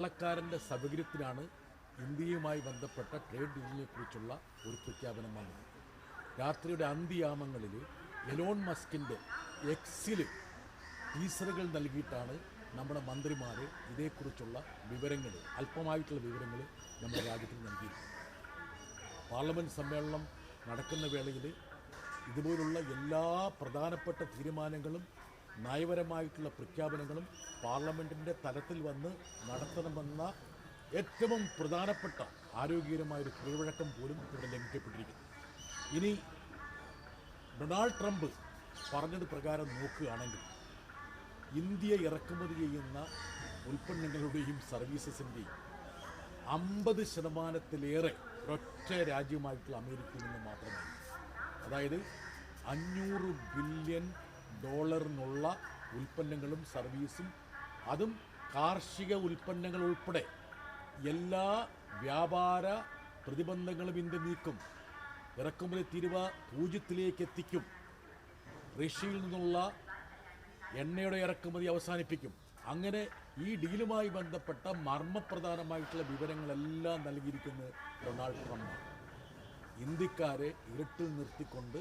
വെള്ളക്കാരന്റെ സൗകര്യത്തിനാണ് ഇന്ത്യയുമായി ബന്ധപ്പെട്ട ട്രേഡ് യൂണിയനെക്കുറിച്ചുള്ള ഒരു പ്രഖ്യാപനം വന്നത്. രാത്രിയുടെ അന്ത്യയാമങ്ങളിൽ എലോൺ മസ്കിന്റെ എക്സിൽ ടീസറുകൾ നൽകിയിട്ടാണ് നമ്മുടെ മന്ത്രിമാർ ഇതേക്കുറിച്ചുള്ള വിവരങ്ങൾ അല്പമായിട്ടുള്ള വിവരങ്ങൾ നമ്മുടെ രാജ്യത്തിന് നൽകിയിരിക്കുന്നത്. പാർലമെന്റ് സമ്മേളനം നടക്കുന്ന വേളയിൽ ഇതുപോലുള്ള എല്ലാ പ്രധാനപ്പെട്ട തീരുമാനങ്ങളും നയപരമായിട്ടുള്ള പ്രഖ്യാപനങ്ങളും പാർലമെന്റിന്റെ തലത്തിൽ വന്ന് നടത്തണമെന്ന ഏറ്റവും പ്രധാനപ്പെട്ട ആരോഗ്യകരമായൊരു കീഴ്വഴക്കം പോലും ഇവിടെ ലംഘിക്കപ്പെട്ടിരിക്കുന്നു. ഇനി ഡൊണാൾഡ് ട്രംപ് പറഞ്ഞത് പ്രകാരം നോക്കുകയാണെങ്കിൽ ഇന്ത്യ ഇറക്കുമതി ചെയ്യുന്ന ഉൽപ്പന്നങ്ങളുടെയും സർവീസസിന്റെയും അമ്പത് ശതമാനത്തിലേറെ ഒരൊറ്റ രാജ്യമായിട്ടുള്ള അമേരിക്കയിൽ നിന്ന് മാത്രമാണ് അതായത് അഞ്ഞൂറ് ബില്യൺ ഡോളറിനുള്ള ഉൽപ്പന്നങ്ങളും സർവീസും അതും കാർഷിക ഉൽപ്പന്നങ്ങൾ ഉൾപ്പെടെ എല്ലാ വ്യാപാര പ്രതിബന്ധങ്ങളും ഇന്ത്യ നീക്കും. ഇറക്കുമതി തീരുവ പൂജ്യത്തിലേക്ക് എത്തിക്കും. റഷ്യയിൽ നിന്നുള്ള എണ്ണയുടെ ഇറക്കുമതി അവസാനിപ്പിക്കും. അങ്ങനെ ഈ ഡീലുമായി ബന്ധപ്പെട്ട മർമ്മപ്രധാനമായിട്ടുള്ള വിവരങ്ങളെല്ലാം നൽകിയിരിക്കുന്നത് ഡൊണാൾഡ് ട്രംപാണ്. ഇന്ത്യക്കാരെ ഇരുട്ടിൽ നിർത്തിക്കൊണ്ട്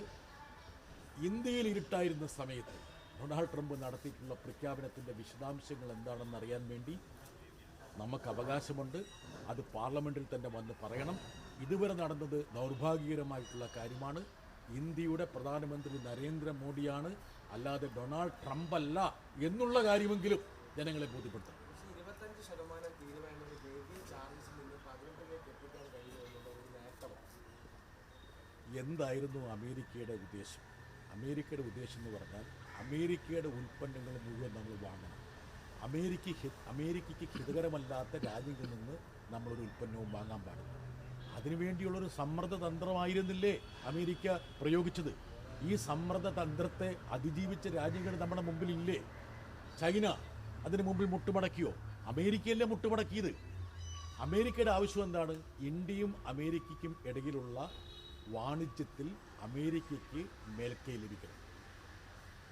ഇന്ത്യയിൽ ഇരുട്ടായിരുന്ന സമയത്ത് ഡൊണാൾഡ് ട്രംപ് നടത്തിയിട്ടുള്ള പ്രഖ്യാപനത്തിന്റെ വിശദാംശങ്ങൾ എന്താണെന്ന് അറിയാൻ വേണ്ടി നമുക്ക് അവകാശമുണ്ട്. അത് പാർലമെന്റിൽ തന്നെ വന്ന് പറയണം. ഇതുവരെ നടന്നത് ദൗർഭാഗ്യകരമായിട്ടുള്ള കാര്യമാണ്. ഇന്ത്യയുടെ പ്രധാനമന്ത്രി നരേന്ദ്രമോദിയാണ്. അല്ലാതെ ഡൊണാൾഡ് ട്രംപ് അല്ല എന്നുള്ള കാര്യമെങ്കിലും ജനങ്ങളെ നേട്ടമാണ്. എന്തായിരുന്നു അമേരിക്കയുടെ ഉദ്ദേശം? അമേരിക്കയുടെ ഉദ്ദേശം എന്ന് പറഞ്ഞാൽ അമേരിക്കയുടെ ഉൽപ്പന്നങ്ങൾ മുഴുവൻ നമ്മൾ വാങ്ങണം. അമേരിക്ക അമേരിക്കയ്ക്ക് ഹിതകരമല്ലാത്ത രാജ്യങ്ങളിൽ നിന്ന് നമ്മളൊരു ഉൽപ്പന്നവും വാങ്ങാൻ പാടില്ല. അതിനുവേണ്ടിയുള്ളൊരു സമ്മർദ്ദ തന്ത്രമായിരുന്നില്ലേ അമേരിക്ക പ്രയോഗിച്ചത്? ഈ സമ്മർദ്ദ തന്ത്രത്തെ അതിജീവിച്ച രാജ്യങ്ങൾ നമ്മുടെ മുമ്പിൽ ഇല്ലേ ചൈന അതിന് മുമ്പിൽ മുട്ടുമടക്കിയോ? അമേരിക്കയല്ലേ മുട്ടുമടക്കിയത്? അമേരിക്കയുടെ ആവശ്യം എന്താണ്? ഇന്ത്യയും അമേരിക്കയ്ക്കും ഇടയിലുള്ള വാണിജ്യത്തിൽ അമേരിക്കയ്ക്ക് മേൽക്കൈ ലഭിക്കണം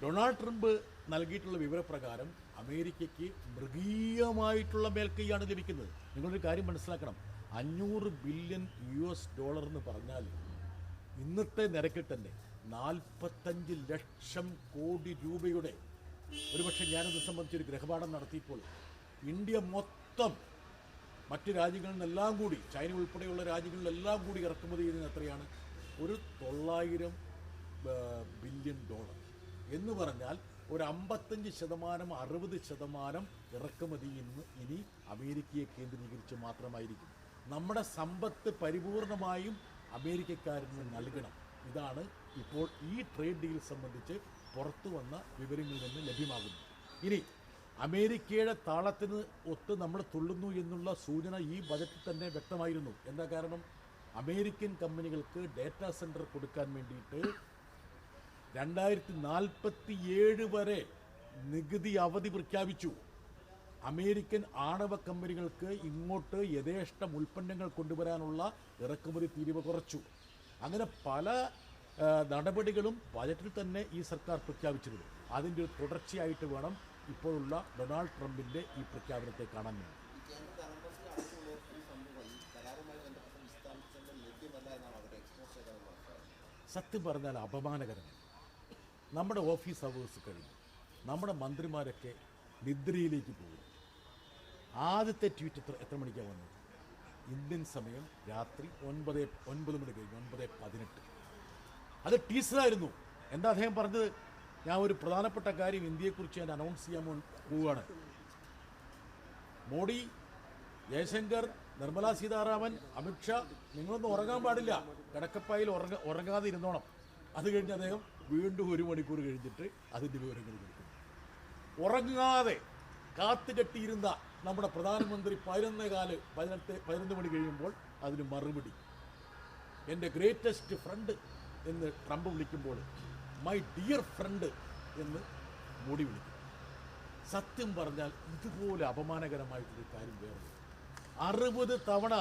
ഡൊണാൾഡ് ട്രംപ് നൽകിയിട്ടുള്ള വിവരപ്രകാരം അമേരിക്കയ്ക്ക് മൃഗീയമായിട്ടുള്ള മേൽക്കൈയാണ് ലഭിക്കുന്നത്. നിങ്ങളൊരു കാര്യം മനസ്സിലാക്കണം. അഞ്ഞൂറ് ബില്യൺ യു എസ് ഡോളർ എന്ന് പറഞ്ഞാൽ ഇന്നത്തെ നിരക്കിൽ തന്നെ നാൽപ്പത്തഞ്ച് ലക്ഷം കോടി രൂപയുടെ ഒരുപക്ഷെ ഞാനത് സംബന്ധിച്ചൊരു ഗ്രഹപാഠം നടത്തിയപ്പോൾ ഇന്ത്യ മൊത്തം മറ്റ് രാജ്യങ്ങളിൽ നിന്നെല്ലാം കൂടി ചൈന ഉൾപ്പെടെയുള്ള രാജ്യങ്ങളിലെല്ലാം കൂടി ഇറക്കുമതി ചെയ്യുന്നത് എത്രയാണ്? ഒരു തൊള്ളായിരം ബില്യൺ ഡോളർ എന്ന് പറഞ്ഞാൽ ഒരു അമ്പത്തഞ്ച് ശതമാനം അറുപത് ശതമാനം ഇറക്കുമതി ഇന്ന് ഇനി അമേരിക്കയെ കേന്ദ്രീകരിച്ച് മാത്രമായിരിക്കും. നമ്മുടെ സമ്പത്ത് പരിപൂർണമായും അമേരിക്കക്കാരന് നൽകണം. ഇതാണ് ഇപ്പോൾ ഈ ട്രേഡ് ഡീൽ സംബന്ധിച്ച് പുറത്തു വന്ന വിവരങ്ങളിൽ നിന്ന് ലഭ്യമാകുന്നത്. ഇനി അമേരിക്കയുടെ താളത്തിന് ഒത്ത് നമ്മൾ തുള്ളുന്നു എന്നുള്ള സൂചന ഈ ബജറ്റിൽ തന്നെ വ്യക്തമായിരുന്നു. എന്താ കാരണം? അമേരിക്കൻ കമ്പനികൾക്ക് ഡാറ്റാ സെന്റർ കൊടുക്കാൻ വേണ്ടിയിട്ട് രണ്ടായിരത്തി നാൽപ്പത്തി ഏഴ് വരെ നികുതി അവധി പ്രഖ്യാപിച്ചു. അമേരിക്കൻ ആണവ കമ്പനികൾക്ക് ഇങ്ങോട്ട് യഥേഷ്ടം ഉൽപ്പന്നങ്ങൾ കൊണ്ടുവരാനുള്ള ഇറക്കുമതി തീരുവ കുറച്ചു. അങ്ങനെ പല നടപടികളും ബജറ്റിൽ തന്നെ ഈ സർക്കാർ പ്രഖ്യാപിച്ചിരുന്നു. അതിന്റെ ഒരു തുടർച്ചയായിട്ട് വേണം ഇപ്പോഴുള്ള ഡൊണാൾഡ് ട്രംപിന്റെ ഈ പ്രഖ്യാപനത്തെ കാണാൻ വേണ്ടി. സത്യം പറഞ്ഞാൽ അപമാനകരമാണ് നമ്മുടെ ഓഫീസ് അവേഴ്സ് കഴിഞ്ഞു. നമ്മുടെ മന്ത്രിമാരൊക്കെ നിദ്രയിലേക്ക് പോകും. ആദ്യത്തെ ട്വീറ്റ് എത്ര എത്ര മണിക്കാണ് വന്നത്? ഇന്ത്യൻ സമയം രാത്രി ഒൻപത് ഒൻപത് മണി കഴിഞ്ഞ് ഒൻപത് പതിനെട്ട്. അത് ടീസറായിരുന്നു എന്താ അദ്ദേഹം പറഞ്ഞത്? ഞാൻ ഒരു പ്രധാനപ്പെട്ട കാര്യം ഇന്ത്യയെക്കുറിച്ച് ഞാൻ അനൗൺസ് ചെയ്യാൻ പോവുകയാണ് മോഡി ജയശങ്കർ നിർമ്മലാ സീതാരാമൻ അമിത്ഷാ നിങ്ങളൊന്നും ഉറങ്ങാൻ പാടില്ല. കിടക്കപ്പായിൽ ഉറങ്ങ ഉറങ്ങാതെ ഇരുന്നോണം അത് കഴിഞ്ഞ് അദ്ദേഹം വീണ്ടും ഒരു മണിക്കൂർ കഴിഞ്ഞിട്ട് അതിന്റെ വിവരങ്ങൾ കൊടുക്കും ഉറങ്ങാതെ കാത്തു കാത്തുകെട്ടിയിരുന്ന നമ്മുടെ പ്രധാനമന്ത്രി പതിനൊന്ന് കാൽ പതിനെട്ട് പതിനൊന്ന് മണി കഴിയുമ്പോൾ അതിന് മറുപടി. എന്റെ ഗ്രേറ്റസ്റ്റ് ഫ്രണ്ട് എന്ന് ട്രംപ് വിളിക്കുമ്പോൾ മൈ ഡിയർ ഫ്രണ്ട് എന്ന് മോഡി വിളിക്കും. സത്യം പറഞ്ഞാൽ ഇതുപോലെ അപമാനകരമായിട്ടൊരു കാര്യം വേറെ അറുപത് തവണ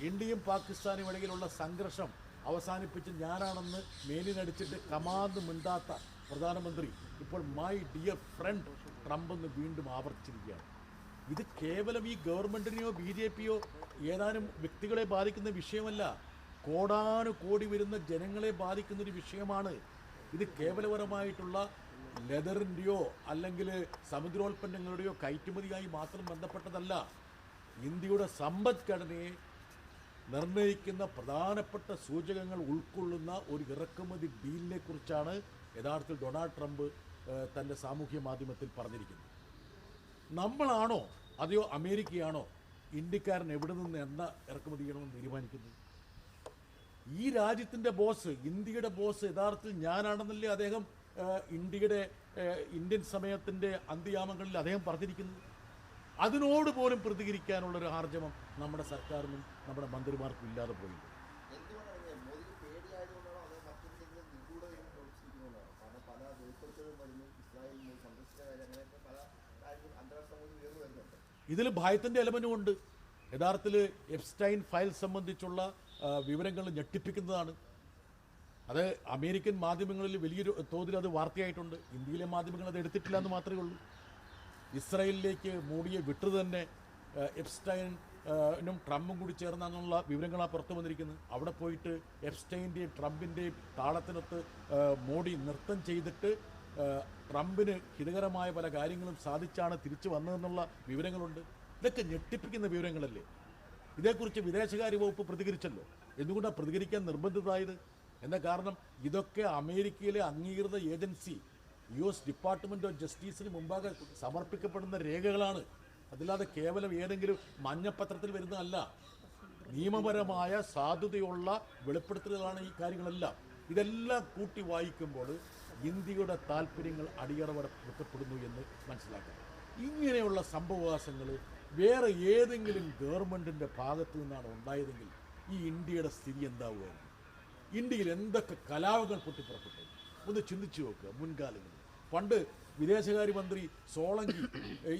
ഇന്ത്യയും പാകിസ്ഥാനും ഇടയിലുള്ള സംഘർഷം അവസാനിപ്പിച്ച് ഞാനാണെന്ന് മേലിനടിച്ചിട്ട് കമാന്ന് മിണ്ടാത്ത പ്രധാനമന്ത്രി ഇപ്പോൾ മൈ ഡിയർ ഫ്രണ്ട് ട്രംപ് എന്ന് വീണ്ടും ആവർത്തിച്ചിരിക്കുകയാണ്. ഇത് കേവലം ഈ ഗവൺമെന്റിനെയോ ബി ജെ പിയോ ഏതാനും വ്യക്തികളെ ബാധിക്കുന്ന വിഷയമല്ല കോടാനു കോടി വരുന്ന ജനങ്ങളെ ബാധിക്കുന്ന ഒരു വിഷയമാണ്. ഇത് കേവലപരമായിട്ടുള്ള ലെതറിന്റെയോ അല്ലെങ്കിൽ സമുദ്രോൽപ്പന്നങ്ങളുടെയോ കയറ്റുമതിയായി മാത്രം ബന്ധപ്പെട്ടതല്ല. ഇന്ത്യയുടെ സമ്പദ്ഘടനയെ നിർണയിക്കുന്ന പ്രധാനപ്പെട്ട സൂചകങ്ങൾ ഉൾക്കൊള്ളുന്ന ഒരു ഇറക്കുമതി ഡീലിനെ കുറിച്ചാണ് യഥാർത്ഥത്തിൽ ഡൊണാൾഡ് ട്രംപ് തന്റെ സാമൂഹ്യ മാധ്യമത്തിൽ പറഞ്ഞിരിക്കുന്നത്. നമ്മളാണോ അതെയോ അമേരിക്കയാണോ ഇന്ത്യക്കാരൻ എവിടെ നിന്ന് എണ്ണ ഇറക്കുമതി ചെയ്യണമെന്ന് തീരുമാനിക്കുന്നത്? ഈ രാജ്യത്തിന്റെ ബോസ് ഇന്ത്യയുടെ ബോസ് യഥാർത്ഥത്തിൽ ഞാനാണെന്നല്ലേ അദ്ദേഹം ഇന്ത്യയുടെ ഇന്ത്യൻ സമയത്തിന്റെ അന്ത്യയാമങ്ങളിൽ അദ്ദേഹം പറഞ്ഞിരിക്കുന്നത്? അതിനോട് പോലും പ്രതികരിക്കാനുള്ള ഒരു ആർജവം നമ്മുടെ സർക്കാരിനും നമ്മുടെ മന്ത്രിമാർക്കും ഇല്ലാതെ പോയി ഇതിൽ ഭയത്തിന്റെ എലമെന്റും ഉണ്ട്. യഥാർത്ഥത്തിൽ എപ്സ്റ്റൈൻ ഫയൽ സംബന്ധിച്ചുള്ള വിവരങ്ങൾ ഞെട്ടിപ്പിക്കുന്നതാണ്. അത് അമേരിക്കൻ മാധ്യമങ്ങളിൽ വലിയൊരു തോതിൽ അത് വാർത്തയായിട്ടുണ്ട്. ഇന്ത്യയിലെ മാധ്യമങ്ങൾ അത് എടുത്തിട്ടില്ല എന്ന് മാത്രമേ ഉള്ളൂ. ഇസ്രായേലിലേക്ക് മോഡിയെ വിട്ടു തന്നെ ആ, എപ്സ്റ്റൈൻ ആ, നും ട്രംപും കൂടി ചേർന്നാണെന്നുള്ള വിവരങ്ങളാണ് പുറത്തു വന്നിരിക്കുന്നത്. അവിടെ പോയിട്ട് എപ്സ്റ്റൈന്റെയും ട്രംപിന്റെയും താളത്തിനൊത്ത് മോഡി നൃത്തം ചെയ്തിട്ട് ട്രംപിന് ഹിതകരമായ പല കാര്യങ്ങളും സാധിച്ചാണ് തിരിച്ചു വന്നതെന്നുള്ള വിവരങ്ങളുണ്ട്. ഇതൊക്കെ ഞെട്ടിപ്പിക്കുന്ന വിവരങ്ങളല്ലേ? ഇതേക്കുറിച്ച് വിദേശകാര്യ വകുപ്പ് പ്രതികരിച്ചല്ലോ. എന്തുകൊണ്ടാണ് പ്രതികരിക്കാൻ നിർബന്ധിതമായത് എന്ന കാരണം ഇതൊക്കെ അമേരിക്കയിലെ അംഗീകൃത agency U S department of ജസ്റ്റിസിന് മുമ്പാകെ സമർപ്പിക്കപ്പെടുന്ന രേഖകളാണ്. അതില്ലാതെ കേവലം ഏതെങ്കിലും മഞ്ഞപ്പത്രത്തിൽ വരുന്നതല്ല. നിയമപരമായ സാധുതയുള്ള വെളിപ്പെടുത്തലുകളാണ് ഈ കാര്യങ്ങളെല്ലാം. ഇതെല്ലാം കൂട്ടി വായിക്കുമ്പോൾ ഇന്ത്യയുടെ താല്പര്യങ്ങൾ അടിയറവെടുക്കപ്പെടുന്നു എന്ന് മനസ്സിലാക്കാം. ഇങ്ങനെയുള്ള സംഭവവാസങ്ങൾ വേറെ ഏതെങ്കിലും ഗവൺമെന്റിന്റെ ഭാഗത്തു നിന്നാണ് ഉണ്ടായതെങ്കിൽ ഈ ഇന്ത്യയുടെ സ്ഥിതി എന്താവുമായിരുന്നു? ഇന്ത്യയിൽ എന്തൊക്കെ കലാപങ്ങൾ പൊട്ടിപ്പുറപ്പെട്ടു? ഒന്ന് ചിന്തിച്ചു നോക്കുക മുൻകാലങ്ങളിൽ. പണ്ട് വിദേശകാര്യ മന്ത്രി സോളങ്കി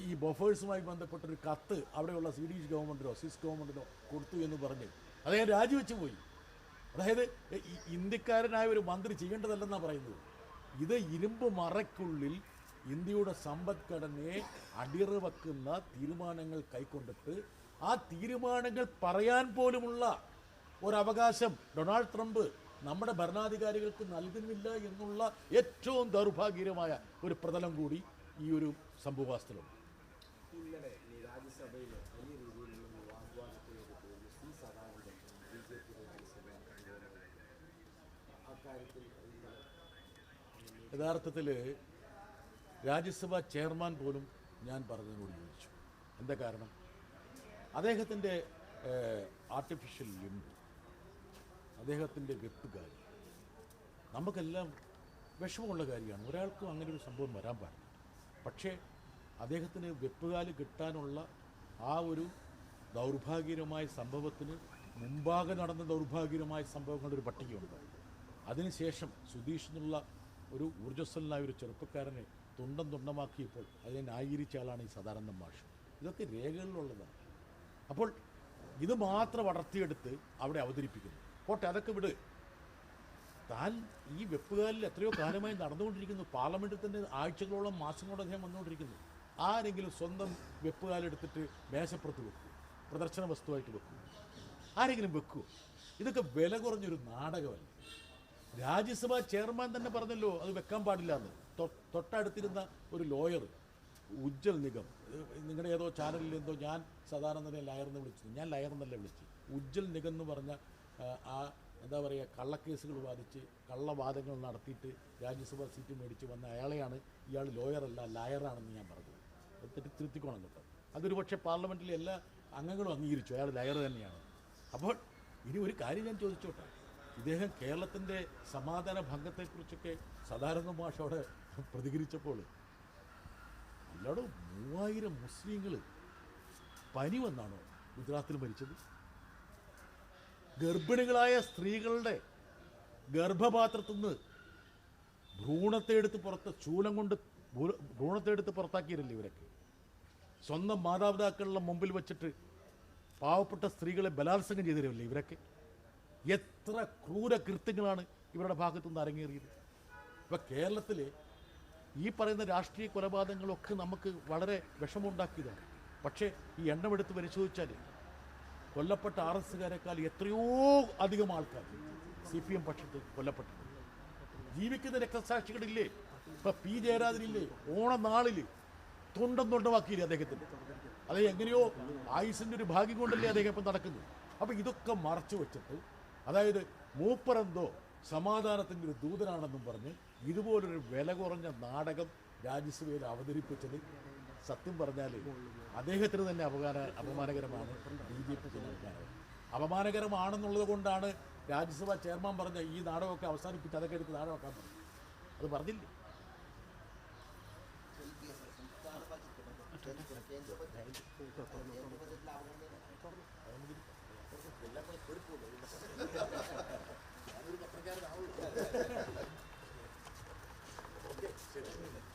ഈ ബഫേഴ്സുമായി ബന്ധപ്പെട്ടൊരു കത്ത് അവിടെയുള്ള സ്വീഡിഷ് ഗവൺമെന്റിനോ സ്വിസ് ഗവൺമെന്റിനോ കൊടുത്തു എന്ന് പറഞ്ഞ് അദ്ദേഹം രാജിവെച്ചു പോയി. അതായത് ഇന്ത്യക്കാരനായ ഒരു മന്ത്രി ചെയ്യേണ്ടതല്ലെന്നാണ് പറയുന്നത്. ഇത് ഇരുമ്പ് മറയ്ക്കുള്ളിൽ ഇന്ത്യയുടെ സമ്പദ്ഘടനയെ അടിറവക്കുന്ന തീരുമാനങ്ങൾ കൈക്കൊണ്ടിട്ട് ആ തീരുമാനങ്ങൾ പറയാൻ പോലുമുള്ള ഒരവകാശം ഡൊണാൾഡ് ട്രംപ് നമ്മുടെ ഭരണാധികാരികൾക്ക് നൽകുന്നില്ല എന്നുള്ള ഏറ്റവും ദൗർഭാഗ്യകരമായ ഒരു പ്രതലം കൂടി ഈ ഒരു സംഭവവാസ്തവമുണ്ട് ഇന്നലെ ഈ രാജ്യസഭയിൽ വലിയ രീതിയിലുള്ള വാഗ്വാദത്തിലേക്ക് പോയി C Sadanandan B J P Rajya Sabha അംഗമാണ്. അക്കാര്യത്തിൽ യഥാർത്ഥത്തിൽ രാജ്യസഭാ ചെയർമാൻ പോലും ഞാൻ പറഞ്ഞതിനോട് ചോദിച്ചു എന്താ കാരണം? അദ്ദേഹത്തിന്റെ ആർട്ടിഫിഷ്യൽ ലിംബ് അദ്ദേഹത്തിന്റെ വെപ്പുകാരി നമുക്കെല്ലാം വിഷമമുള്ള കാര്യമാണ്. ഒരാൾക്കും അങ്ങനെ ഒരു സംഭവം വരാൻ പാടില്ല. പക്ഷേ അദ്ദേഹത്തിന് വെപ്പുകാൽ കിട്ടാനുള്ള ആ ഒരു ദൗർഭാഗ്യകരമായ സംഭവത്തിന് മുമ്പാകെ നടന്ന ദൗർഭാഗ്യകരമായ സംഭവങ്ങളുടെ ഒരു പട്ടികയുണ്ട്. അതിനുശേഷം സുധീഷ് എന്നുള്ള ഒരു ഊർജസ്വലനായ ഒരു ചെറുപ്പക്കാരനെ തുണ്ടം തുണ്ടമാക്കിയപ്പോൾ അതിനെ ന്യായീകരിച്ച ആളാണ് ഈ സദാനന്ദ മാഷ്. ഇതൊക്കെ രേഖകളിലുള്ളതാണ്. അപ്പോൾ ഇത് മാത്രം വളർത്തിയെടുത്ത് അവിടെ അവതരിപ്പിക്കുന്നു. പോട്ടെ അതൊക്കെ വിട്. താൻ ഈ വെപ്പുകാലിൽ എത്രയോ കാലമായി നടന്നുകൊണ്ടിരിക്കുന്നു. പാർലമെന്റിൽ തന്നെ ആഴ്ചകളോളം മാസങ്ങളോളം അദ്ദേഹം വന്നുകൊണ്ടിരിക്കുന്നു. ആരെങ്കിലും സ്വന്തം വെപ്പുകാലെടുത്തിട്ട് മേശപ്പുറത്ത് വെക്കും പ്രദർശന വസ്തുവായിട്ട് വെക്കും ആരെങ്കിലും വെക്കൂ. ഇതൊക്കെ വില കുറഞ്ഞൊരു നാടകമല്ല. രാജ്യസഭാ ചെയർമാൻ തന്നെ പറഞ്ഞല്ലോ അത് വെക്കാൻ പാടില്ല എന്ന് തൊട്ടടുത്തിരുന്ന ഒരു ലോയർ ഉജ്ജൽ നിഗം. നിങ്ങളുടെ ഏതോ ചാനലിൽ എന്തോ ഞാൻ സാധാരണ ലയർന്ന് വിളിച്ചു ഞാൻ ലയർ എന്നല്ല വിളിച്ചു ഉജ്ജൽ നിഗം എന്ന് പറഞ്ഞ ആ, എന്താ പറയുക കള്ളക്കേസുകൾ വാദിച്ച് കള്ളവാദങ്ങൾ നടത്തിയിട്ട് രാജ്യസഭാ സീറ്റ് മേടിച്ച് വന്ന അയാളെയാണ് ഇയാൾ ലോയറല്ല ലയറാണെന്ന് ഞാൻ പറഞ്ഞത്. അത് തെറ്റി തിരുത്തിക്കോണം കേട്ടോ. അതൊരു പക്ഷേ പാർലമെന്റിലെ എല്ലാ അംഗങ്ങളും അംഗീകരിച്ചു അയാൾ ലയർ തന്നെയാണ്. അപ്പോൾ ഇനി ഒരു കാര്യം ഞാൻ ചോദിച്ചോട്ടെ? ഇദ്ദേഹം കേരളത്തിന്റെ സമാധാന ഭംഗത്തെക്കുറിച്ചൊക്കെ സാധാരണ ഭാഷയോടെ പ്രതികരിച്ചപ്പോൾ അല്ലാടോ മൂവായിരം മുസ്ലിങ്ങൾ പനി വന്നാണോ ഗുജറാത്തിൽ മരിച്ചത്? ഗർഭിണികളായ സ്ത്രീകളുടെ ഗർഭപാത്രത്തിൽ നിന്ന് ഭ്രൂണത്തെ എടുത്ത് പുറത്ത് ചൂലം കൊണ്ട് ഭ്രൂ- ഭ്രൂണത്തെ എടുത്ത് പുറത്താക്കിയില്ലേ ഇവരൊക്കെ? സ്വന്തം മാതാപിതാക്കളുടെ മുമ്പിൽ വെച്ചിട്ട് പാവപ്പെട്ട സ്ത്രീകളെ ബലാത്സംഗം ചെയ്തിരുന്നില്ലേ ഇവരൊക്കെ? എത്ര ക്രൂര കൃത്യങ്ങളാണ് ഇവരുടെ ഭാഗത്തു നിന്ന് അരങ്ങേറിയത്. ഇപ്പം കേരളത്തിൽ ഈ പറയുന്ന രാഷ്ട്രീയ കൊലപാതകങ്ങളൊക്കെ നമുക്ക് വളരെ വിഷമമുണ്ടാക്കിയതാണ്. പക്ഷേ ഈ എണ്ണമെടുത്ത് പരിശോധിച്ചാൽ കൊല്ലപ്പെട്ട ആർ എസ്സുകാരെക്കാൾ എത്രയോ അധികം ആൾക്കാർ സി പി എം പക്ഷത്ത് കൊല്ലപ്പെട്ടിട്ടുണ്ട് ജീവിക്കുന്ന രക്തസാക്ഷികളില്ലേ? ഇപ്പൊ പി ജയരാജനില്ലേ? ഓണനാളിൽ തൊണ്ടം തൊണ്ടമാക്കിയില്ലേ അദ്ദേഹത്തിന്? അത് എങ്ങനെയോ ആയുസിന്റെ ഒരു ഭാഗ്യം കൊണ്ടല്ലേ അദ്ദേഹം ഇപ്പം നടക്കുന്നത്? അപ്പൊ ഇതൊക്കെ മറച്ചു വെച്ചിട്ട് അതായത് മൂപ്പറെന്തോ സമാധാനത്തിന്റെ ഒരു ദൂതനാണെന്നും പറഞ്ഞ് ഇതുപോലൊരു വില കുറഞ്ഞ നാടകം രാജ്യസഭയിൽ അവതരിപ്പിച്ചത് സത്യം പറഞ്ഞാൽ അദ്ദേഹത്തിന് തന്നെ അപകാര അപമാനകരമാണ് ബി ജെ പി ജനവികാരം അപമാനകരമാണെന്നുള്ളത് കൊണ്ടാണ് രാജ്യസഭ ചെയർമാൻ പറഞ്ഞ ഈ നാടകമൊക്കെ അവസാനിപ്പിച്ച് അതൊക്കെ എടുത്ത് നാടകമാക്കാൻ പറഞ്ഞു അത് പറഞ്ഞില്ലേ. പത്രക്കാരനാവുള്ളൂ ശരി.